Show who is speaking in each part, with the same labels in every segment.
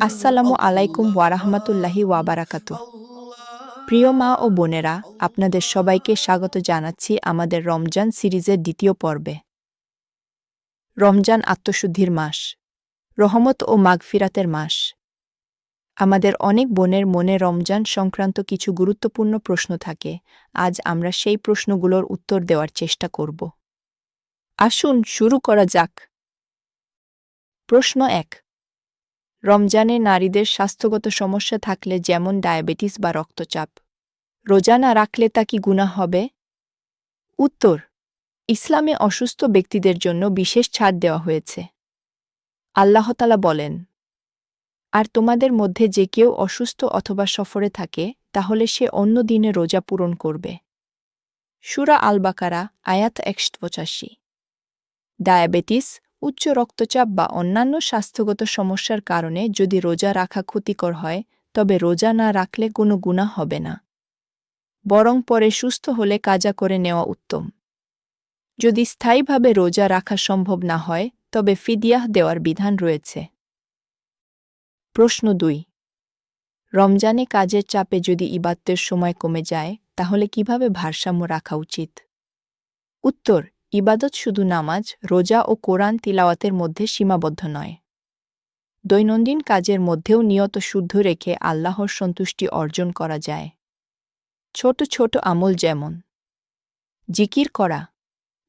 Speaker 1: আসসালামু আলাইকুম ওয়ারাহমাতুল্লাহি ওয়াবারাকাতু প্রিয় মা ও বোনেরা আপনাদের সবাইকে স্বাগত জানাচ্ছি আমাদের রমজান সিরিজের দ্বিতীয় পর্বে। রমজান আত্মশুদ্ধির মাস রহমত ও মাগফিরাতের মাস। আমাদের অনেক বোনের মনে রমজান সংক্রান্ত কিছু গুরুত্বপূর্ণ প্রশ্ন থাকে। আজ আমরা সেই প্রশ্নগুলোর উত্তর দেওয়ার চেষ্টা করব। আসুন শুরু করা যাক। প্রশ্ন এক। রমজানে নারীদের স্বাস্থ্যগত সমস্যা থাকলে যেমন ডায়াবেটিস বা রক্তচাপ, রোজা না রাখলে তা কি গুণা হবে? উত্তর, ইসলামে অসুস্থ ব্যক্তিদের জন্য বিশেষ ছাড় দেওয়া হয়েছে। আল্লাহতালা বলেন, আর তোমাদের মধ্যে যে কেউ অসুস্থ অথবা সফরে থাকে, তাহলে সে অন্য দিনে রোজা পূরণ করবে। সুরা আল বাকারা আয়াত একশ পঁচাশি। ডায়াবেটিস, উচ্চ রক্তচাপ বা অন্যান্য স্বাস্থ্যগত সমস্যার কারণে যদি রোজা রাখা ক্ষতিকর হয়, তবে রোজা না রাখলে কোনো গুণা হবে না। বরং পরে সুস্থ হলে কাজা করে নেওয়া উত্তম। যদি স্থায়ীভাবে রোজা রাখা সম্ভব না হয়, তবে ফিদিয়াহ দেওয়ার বিধান রয়েছে। প্রশ্ন দুই। রমজানে কাজের চাপে যদি ইবাত্তের সময় কমে যায়, তাহলে কীভাবে ভারসাম্য রাখা উচিত? উত্তর ইবাদত শুধু নামাজ, রোজা ও কোরআন তিলাওয়াতের মধ্যে সীমাবদ্ধ নয়। দৈনন্দিন কাজের মধ্যেও নিয়ত শুদ্ধ রেখে আল্লাহর সন্তুষ্টি অর্জন করা যায়। ছোট ছোট আমল যেমন, জিকির করা,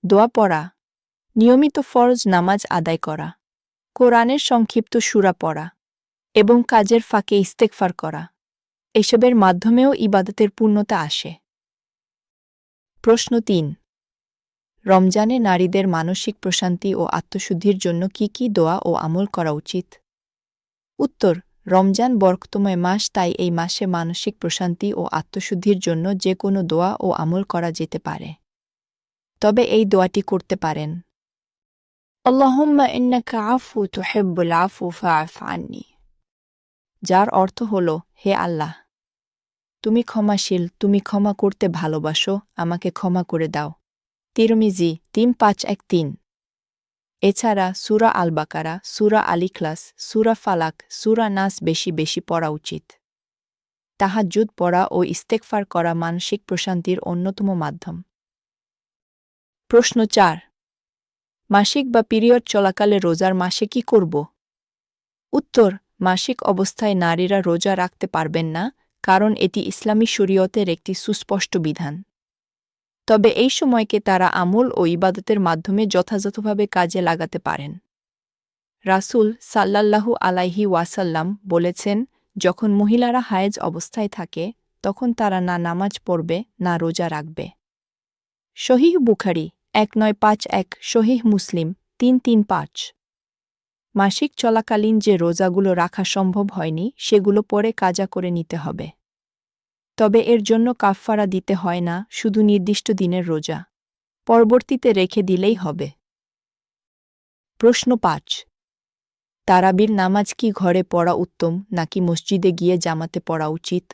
Speaker 1: দোয়া পড়া, নিয়মিত ফরজ নামাজ আদায় করা, কোরআনের সংক্ষিপ্ত সুরা পড়া এবং কাজের ফাঁকে ইস্তেকফার করা, এসবের মাধ্যমেও ইবাদতের পূর্ণতা আসে। প্রশ্ন তিন রমজানে নারীদের মানসিক প্রশান্তি ও আত্মশুদ্ধির জন্য কি কি দোয়া ও আমল করা উচিত? উত্তর রমজান বরকতময় মাস তাই এই মাসে মানসিক প্রশান্তি ও আত্মশুদ্ধির জন্য যে কোনো দোয়া ও আমল করা যেতে পারে। তবে এই দোয়াটি করতে পারেন।
Speaker 2: আননি।
Speaker 1: যার অর্থ হল হে আল্লাহ তুমি ক্ষমাশীল তুমি ক্ষমা করতে ভালোবাসো আমাকে ক্ষমা করে দাও। তিরমিজি, তিন পাঁচ এক তিন। এছাড়া সুরা আল বাকারা সুরা আলিক্লাস সুরা ফালাক, সুরা নাস বেশি বেশি পড়া উচিত। তাহাজ্জুদ পড়া ও ইস্তেকফার করা মানসিক প্রশান্তির অন্যতম মাধ্যম। প্রশ্ন চার, মাসিক বা পিরিয়ড চলাকালে রোজার মাসে কি করব? উত্তর, মাসিক অবস্থায় নারীরা রোজা রাখতে পারবেন না, কারণ এটি ইসলামী শরীয়তের একটি সুস্পষ্ট বিধান। তবে এই সময়কে তারা আমল ও ইবাদতের মাধ্যমে যথাযথভাবে কাজে লাগাতে পারেন। রাসূল সাল্লাল্লাহু আলাইহি ওয়াসাল্লাম বলেছেন, যখন মহিলারা হায়েজ অবস্থায় থাকে, তখন তারা না নামাজ পড়বে, না রোজা রাখবে। শহীহ বুখারি এক নয় পাঁচ এক শহীহ মুসলিম তিন তিন পাঁচ। মাসিক চলাকালীন যে রোজাগুলো রাখা সম্ভব হয়নি, সেগুলো পরে কাজা করে নিতে হবে। তবে এর জন্য কাফফারা দিতে হয় না, শুধু নির্দিষ্ট দিনের রোজা। পরবর্তীতে রেখে দিলেই হবে। প্রশ্ন পাঁচ। তারাবির নামাজ কি ঘরে পড়া উত্তম, নাকি মসজিদে গিয়ে জামাতে পড়া উচিত?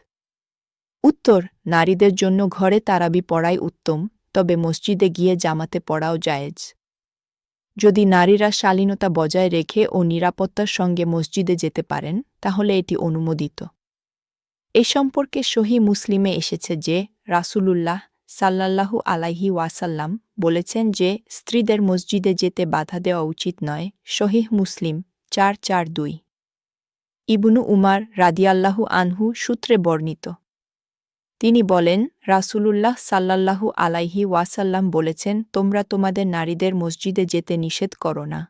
Speaker 1: উত্তর, নারীদের জন্য ঘরে তারাবি পড়াই উত্তম, তবে মসজিদে গিয়ে জামাতে পড়াও জায়েজ। যদি নারীরা শালীনতা বজায় রেখে ও নিরাপত্তার সঙ্গে মসজিদে যেতে পারেন, তাহলে এটি অনুমোদিত। এ সম্পর্কে সহি মুসলিমে এসেছে যে, রাসূলুল্লাহ সাল্লাল্লাহু আলাইহি ওয়াসাল্লাম বলেছেন যে, স্ত্রীদের মসজিদে যেতে বাধা দেওয়া উচিত নয় শহীহ মুসলিম, চার চার দুই। ইবনু উমার রাদিয়াল্লাহু আনহু সূত্রে বর্ণিত। তিনি বলেন, রাসূলুল্লাহ সাল্লাল্লাহু আলাইহি ওয়াসাল্লাম বলেছেন, তোমরা তোমাদের নারীদের মসজিদে যেতে নিষেধ করো না।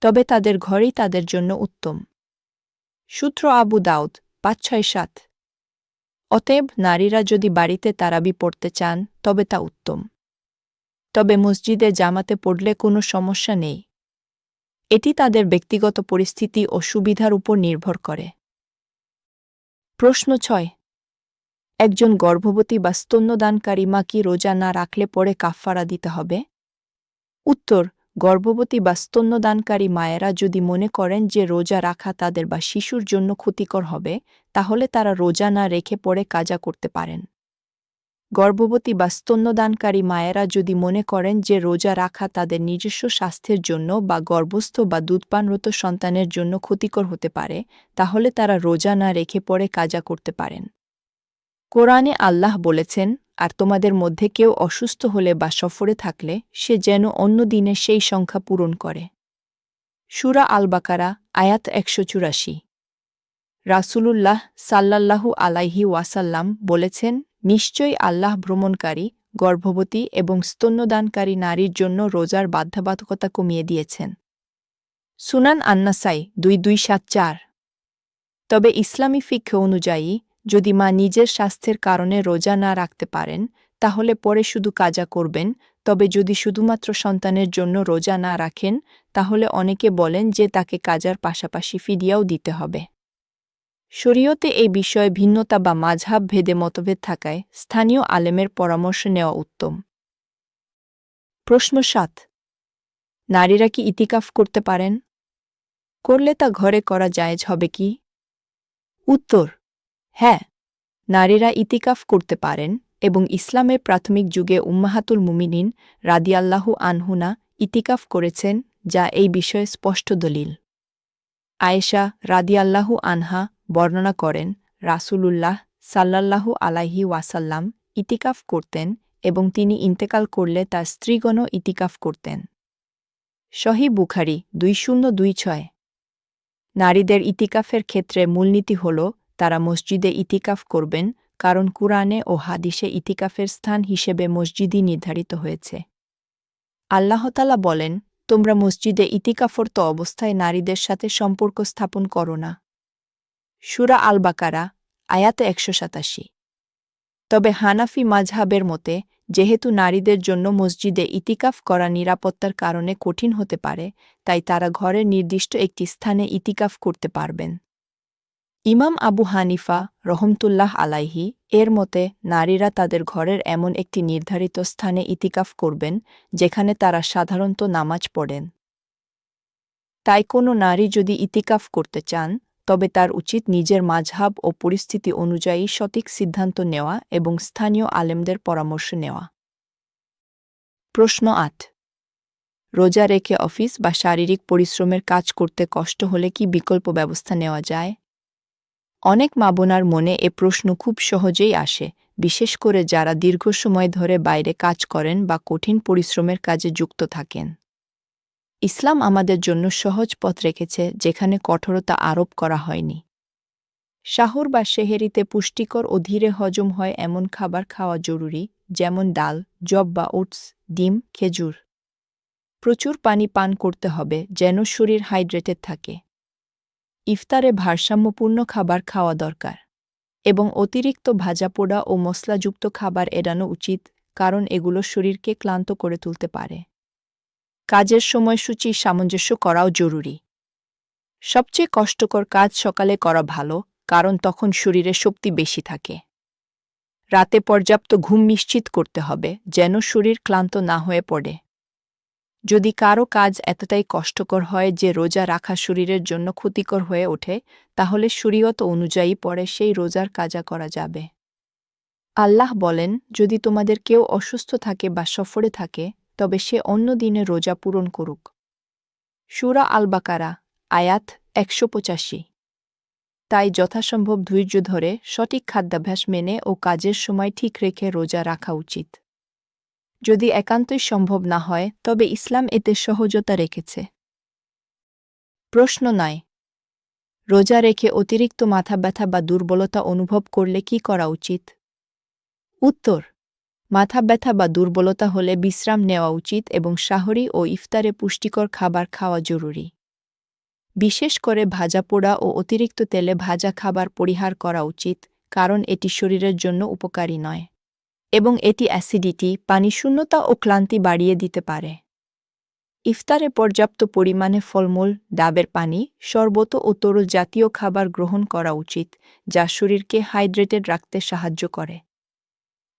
Speaker 1: তবে তাদের ঘরেই তাদের জন্য উত্তম। সূত্র আবু দাউদ পাঁচ ছয় সাত অতএব নারীরা যদি বাড়িতে তারাবি পড়তে চান, তবে তা উত্তম। তবে মসজিদে জামাতে পড়লে কোনো সমস্যা নেই। এটি তাদের ব্যক্তিগত পরিস্থিতি ও সুবিধার উপর নির্ভর করে। প্রশ্ন ছয়। একজন গর্ভবতী বা স্তন্যদানকারী মা কি রোজা না রাখলে পরে কাফফারা দিতে হবে? উত্তর গর্ভবতী বা স্তন্যদানকারী মায়েরা যদি মনে করেন যে রোজা রাখা তাদের বা শিশুর জন্য ক্ষতিকর হবে, তাহলে তারা রোজা না রেখে পরে কাজা করতে পারেন। গর্ভবতী বা স্তন্যদানকারী মায়েরা যদি মনে করেন যে রোজা রাখা তাদের নিজস্ব স্বাস্থ্যের জন্য বা গর্ভস্থ বা দুধপানরত সন্তানের জন্য ক্ষতিকর হতে পারে, তাহলে তারা রোজা না রেখে পরে কাজা করতে পারেন। কোরআনে আল্লাহ বলেছেন আর তোমাদের মধ্যে কেউ অসুস্থ হলে বা সফরে থাকলে সে যেন অন্য দিনে সেই সংখ্যা পূরণ করে। সুরা আল বাকারা আয়াত একশো চুরাশি। রাসূলুল্লাহ সাল্লাল্লাহু আলাইহি ওয়াসাল্লাম বলেছেন, নিশ্চয়ই আল্লাহ ভ্রমণকারী, গর্ভবতী এবং স্তন্যদানকারী নারীর জন্য রোজার বাধ্যবাধকতা কমিয়ে দিয়েছেন। সুনান আন্নাসাই দুই দুই সাত চার। তবে ইসলামী ফিক্ষ অনুযায়ী যদি মা নিজের স্বাস্থ্যের কারণে রোজা না রাখতে পারেন, তাহলে পরে শুধু কাজা করবেন। তবে যদি শুধুমাত্র সন্তানের জন্য রোজা না রাখেন, তাহলে অনেকে বলেন যে তাকে কাজার পাশাপাশি ফিডিয়াও দিতে হবে। শরীয়তে এই বিষয়ে ভিন্নতা বা মাঝহাব, ভেদে মতভেদ থাকায় স্থানীয় আলেমের পরামর্শ নেওয়া উত্তম। প্রশ্ন সাত, নারীরা কি ইতিকাফ করতে পারেন? করলে তা ঘরে করা জায়েজ হবে কি? উত্তর হ্যাঁ নারীরা ইতিকাফ করতে পারেন এবং ইসলামের প্রাথমিক যুগে উম্মাহাতুল মুমিনিন রাদিয়াল্লাহু আনহুনা ইতিকাফ করেছেন, যা এই বিষয়ে স্পষ্ট দলিল। আয়েশা রাদিয়াল্লাহু আনহা বর্ণনা করেন, রাসূলুল্লাহ সাল্লাল্লাহু আলাইহি ওয়াসাল্লাম ইতিকাফ করতেন এবং তিনি ইন্তেকাল করলে তার স্ত্রীগণও ইতিকাফ করতেন। সহি বুখারি দুই শূন্য দুই ছয়। নারীদের ইতিকাফের ক্ষেত্রে মূলনীতি হল তারা মসজিদে ইতিকাফ করবেন, কারণ কুরআনে ও হাদিসে ইতিকাফের স্থান হিসেবে মসজিদই নির্ধারিত হয়েছে। আল্লাহতালা বলেন, তোমরা মসজিদে ইতিকাফরত অবস্থায় নারীদের সাথে সম্পর্ক স্থাপন করো না। সুরা আল বাকারা আয়াতে একশো সাতাশি। তবে হানাফি মাঝহাবের মতে, যেহেতু নারীদের জন্য মসজিদে ইতিকাফ করা নিরাপত্তার কারণে কঠিন হতে পারে, তাই তারা ঘরের নির্দিষ্ট একটি স্থানে ইতিকাফ করতে পারবেন। ইমাম আবু হানিফা রহমতুল্লাহ আলাইহি এর মতে, নারীরা তাদের ঘরের এমন একটি নির্ধারিত স্থানে ইতিকাফ করবেন, যেখানে তারা সাধারণত নামাজ পড়েন। তাই কোনো নারী যদি ইতিকাফ করতে চান, তবে তার উচিত নিজের মাঝহাব ও পরিস্থিতি অনুযায়ী সঠিক সিদ্ধান্ত নেওয়া এবং স্থানীয় আলেমদের পরামর্শ নেওয়া। প্রশ্ন আট। রোজা রেখে অফিস বা শারীরিক পরিশ্রমের কাজ করতে কষ্ট হলে কি বিকল্প ব্যবস্থা নেওয়া যায়? অনেক মাবনার মনে এ প্রশ্ন খুব সহজেই আসে, বিশেষ করে যারা দীর্ঘ সময় ধরে বাইরে কাজ করেন বা কঠিন পরিশ্রমের কাজে যুক্ত থাকেন। ইসলাম আমাদের জন্য সহজ পথ রেখেছে, যেখানে কঠোরতা আরোপ করা হয়নি। শাহর বা শেহেরিতে পুষ্টিকর ও ধীরে হজম হয় এমন খাবার খাওয়া জরুরি, যেমন ডাল জব বা ওটস, ডিম, খেজুর। প্রচুর পানি পান করতে হবে, যেন শরীর হাইড্রেটেড থাকে। ইফতারে ভারসাম্যপূর্ণ খাবার খাওয়া দরকার এবং অতিরিক্ত ভাজা পোড়া ও মশলাযুক্ত খাবার এড়ানো উচিত, কারণ এগুলো শরীরকে ক্লান্ত করে তুলতে পারে। কাজের সময়সূচি সামঞ্জস্য করাও জরুরি। সবচেয়ে কষ্টকর কাজ সকালে করা ভালো, কারণ তখন শরীরে শক্তি বেশি থাকে। রাতে পর্যাপ্ত ঘুম নিশ্চিত করতে হবে, যেন শরীর ক্লান্ত না হয়ে পড়ে। যদি কারও কাজ এতটাই কষ্টকর হয় যে রোজা রাখা শরীরের জন্য ক্ষতিকর হয়ে ওঠে, তাহলে শরীয়ত অনুযায়ী পরে সেই রোজার কাজা করা যাবে। আল্লাহ বলেন, যদি তোমাদের কেউ অসুস্থ থাকে বা সফরে থাকে, তবে সে অন্য দিনে রোজা পূরণ করুক। সুরা আল বাকারা আয়াত একশো পঁচাশি। তাই যথাসম্ভব ধৈর্য ধরে সঠিক খাদ্যাভ্যাস মেনে ও কাজের সময় ঠিক রেখে রোজা রাখা উচিত। যদি একান্তই সম্ভব না হয়, তবে ইসলাম এতে সহজতা রেখেছে। প্রশ্ন নয়। রোজা রেখে অতিরিক্ত মাথা ব্যথা বা দুর্বলতা অনুভব করলে কি করা উচিত? উত্তর, মাথা ব্যথা বা দুর্বলতা হলে বিশ্রাম নেওয়া উচিত এবং শাহরি ও ইফতারে পুষ্টিকর খাবার খাওয়া জরুরি। বিশেষ করে ভাজা পোড়া ও অতিরিক্ত তেলে ভাজা খাবার পরিহার করা উচিত, কারণ এটি শরীরের জন্য উপকারী নয়। এবং এটি অ্যাসিডিটি পানিশূন্যতা ও ক্লান্তি বাড়িয়ে দিতে পারে। ইফতারে পর্যাপ্ত পরিমাণে ফলমূল, ডাবের পানি, শরবত ও তরল জাতীয় খাবার গ্রহণ করা উচিত, যা শরীরকে হাইড্রেটেড রাখতে সাহায্য করে।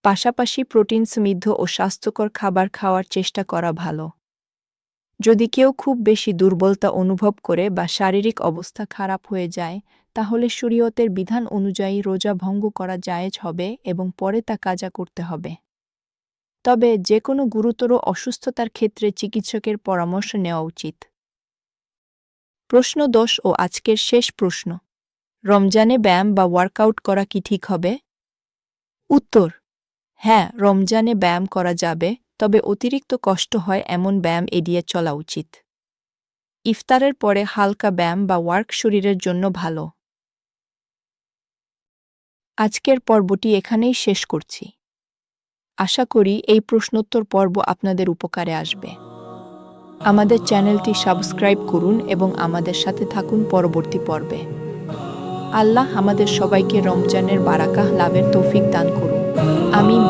Speaker 1: পাশাপাশি প্রোটিন সমৃদ্ধ ও স্বাস্থ্যকর খাবার খাওয়ার চেষ্টা করা ভালো। যদি কেউ খুব বেশি দুর্বলতা অনুভব করে বা শারীরিক অবস্থা খারাপ হয়ে যায় তাহলে শরীয়তের বিধান অনুযায়ী রোজা ভঙ্গ করা জায়েজ হবে এবং পরে তা কাজা করতে হবে। তবে যে কোনো গুরুতর অসুস্থতার ক্ষেত্রে চিকিৎসকের পরামর্শ নেওয়া উচিত। প্রশ্ন দশ ও আজকের শেষ প্রশ্ন। রমজানে ব্যায়াম বা ওয়ার্কআউট করা কি ঠিক হবে? উত্তর হ্যাঁ রমজানে ব্যায়াম করা যাবে, তবে অতিরিক্ত কষ্ট হয় এমন ব্যায়াম এড়িয়ে চলা উচিত। ইফতারের পরে হালকা ব্যায়াম বা ওয়ার্ক শরীরের জন্য ভালো। আজকের পর্বটি এখানেই শেষ করছি। আশা করি এই প্রশ্নোত্তর পর্ব আপনাদের উপকারে আসবে। আমাদের চ্যানেলটি সাবস্ক্রাইব করুন এবং আমাদের সাথে থাকুন পরবর্তী পর্বে। আল্লাহ আমাদের সবাইকে রমজানের বারাকাহ লাভের তৌফিক দান করুন। আমিন।